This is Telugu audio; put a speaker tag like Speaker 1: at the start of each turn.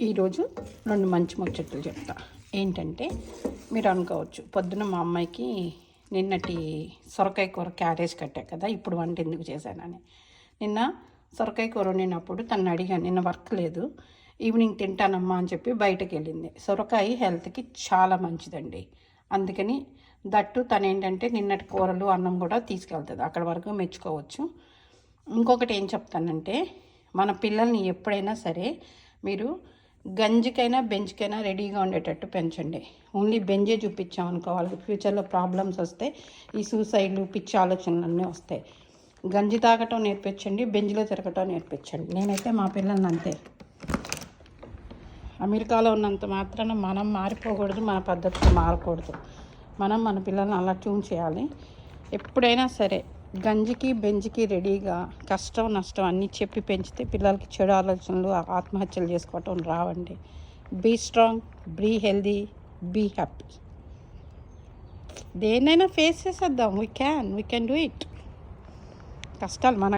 Speaker 1: ఈరోజు రెండు మంచి ముచ్చట్లు చెప్తా. ఏంటంటే మీరు అనుకోవచ్చు పొద్దున మా అమ్మాయికి నిన్నటి సొరకాయ కూర క్యారేజ్ కట్టా కదా ఇప్పుడు వంట ఎందుకు చేశానని. నిన్న సొరకాయ కూర వండినప్పుడు తను అడిగాను నిన్న వర్క్ లేదు ఈవినింగ్ తింటానమ్మా అని చెప్పి బయటకు వెళ్ళింది. సొరకాయ హెల్త్కి చాలా మంచిదండి. అందుకని దట్టు తను ఏంటంటే నిన్నటి కూరలు అన్నం కూడా తీసుకెళ్తుంది. అక్కడ వరకు మెచ్చుకోవచ్చు. ఇంకొకటి ఏం చెప్తానంటే మన పిల్లల్ని ఎప్పుడైనా సరే మీరు గంజికైనా బెంచ్కైనా రెడీగా ఉండేటట్టు పెంచండి. ఓన్లీ బెంజే చూపించామనుకో వాళ్ళకి ఫ్యూచర్లో ప్రాబ్లమ్స్ వస్తే ఈ సూసైడ్లు పిచ్చి ఆలోచనలు అన్నీ వస్తాయి. గంజి తాగటం నేర్పించండి బెంజ్లో తిరగటం నేర్పించండి. నేనైతే మా పిల్లల్ని అంతే. అమెరికాలో ఉన్నంత మాత్రాన మనం మారిపోకూడదు మన పద్ధతులు మారకూడదు. మనం మన పిల్లల్ని అలా ట్యూన్ చేయాలి. ఎప్పుడైనా సరే గంజికి బెంజికి రెడీగా కష్టం నష్టం అన్నీ చెప్పి పెంచితే పిల్లలకి చెడు ఆలోచనలు ఆత్మహత్యలు చేసుకోవటం రావండి. Be strong be healthy be happy దేన్నైనా ఫేస్ చేసేద్దాం. We can we can do it కష్టాలు మన